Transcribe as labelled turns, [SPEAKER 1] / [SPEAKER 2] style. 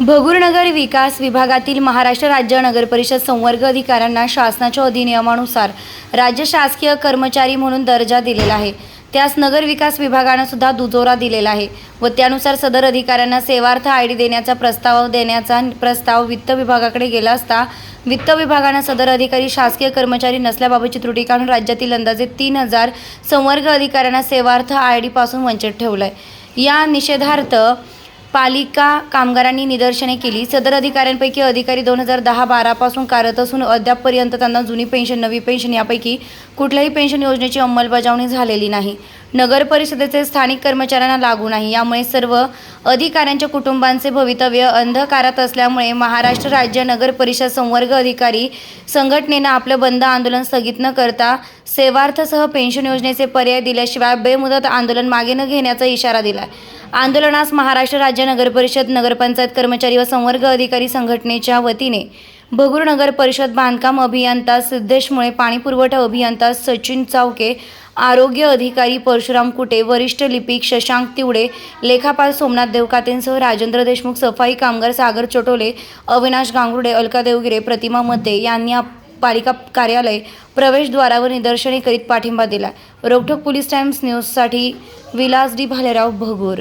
[SPEAKER 1] भगूरनगर विकास विभागातील महाराष्ट्र राज्य नगरपरिषद संवर्ग अधिकाऱ्यांना शासनाच्या अधिनियमानुसार राज्य शासकीय कर्मचारी म्हणून दर्जा दिलेला आहे. त्यास नगर विकास विभागानं सुद्धा दुजोरा दिलेला आहे व त्यानुसार सदर अधिकाऱ्यांना सेवार्थ आय डी देण्याचा प्रस्ताव देण्याचा प्रस्ताव वित्त विभागाकडे गेला असता वित्त विभागानं सदर अधिकारी शासकीय कर्मचारी नसल्याबाबतची त्रुटी काढून राज्यातील अंदाजे तीन हजार संवर्ग अधिकाऱ्यांना सेवार्थ आय डीपासून वंचित ठेवलं आहे या निषेधार्थ पालिका कामगारांनी निदर्शने केली. सदर अधिकाऱ्यांपैकी अधिकारी दोन हजार दहा बारापासून कार्यरत असून अद्यापपर्यंत त्यांना जुनी पेन्शन नवी पेन्शन यापैकी कुठल्याही पेन्शन योजनेची अंमलबजावणी झालेली नाही. नगर परिषदेचे स्थानिक कर्मचाऱ्यांना लागू नाही. यामुळे सर्व अधिकाऱ्यांच्या कुटुंबांचे भवितव्य अंधकारात असल्यामुळे महाराष्ट्र राज्य नगर परिषद संवर्ग अधिकारी संघटनेनं आपलं बंद आंदोलन स्थगित न करता सेवार्थसह पेन्शन योजनेचे पर्याय दिल्याशिवाय बेमुदत आंदोलन मागे न घेण्याचा इशारा दिला आंदोलनास महाराष्ट्र राज्य नगर परिषद नगरपंचायत कर्मचारी व संवर्ग अधिकारी संघटनेच्या वतीने भगूर नगर परिषद बांधकाम अभियंता सिद्धेश मुळे अभियंता सचिन चावके आरोग्य अधिकारी परशुराम कुटे वरिष्ठ लिपिक शशांक तिवडे लेखापाल सोमनाथ देवकातेंसह राजेंद्र देशमुख सफाई कामगार सागर चोटोले अविनाश गांगुर्डे अलका देवगिरे प्रतिमा मते यांनी पालिका कार्यालय प्रवेशद्वारावर निदर्शने करीत पाठिंबा दिला. रोखोक पोलीस टाइम्स न्यूजसाठी विलास डी भालेराव भगूर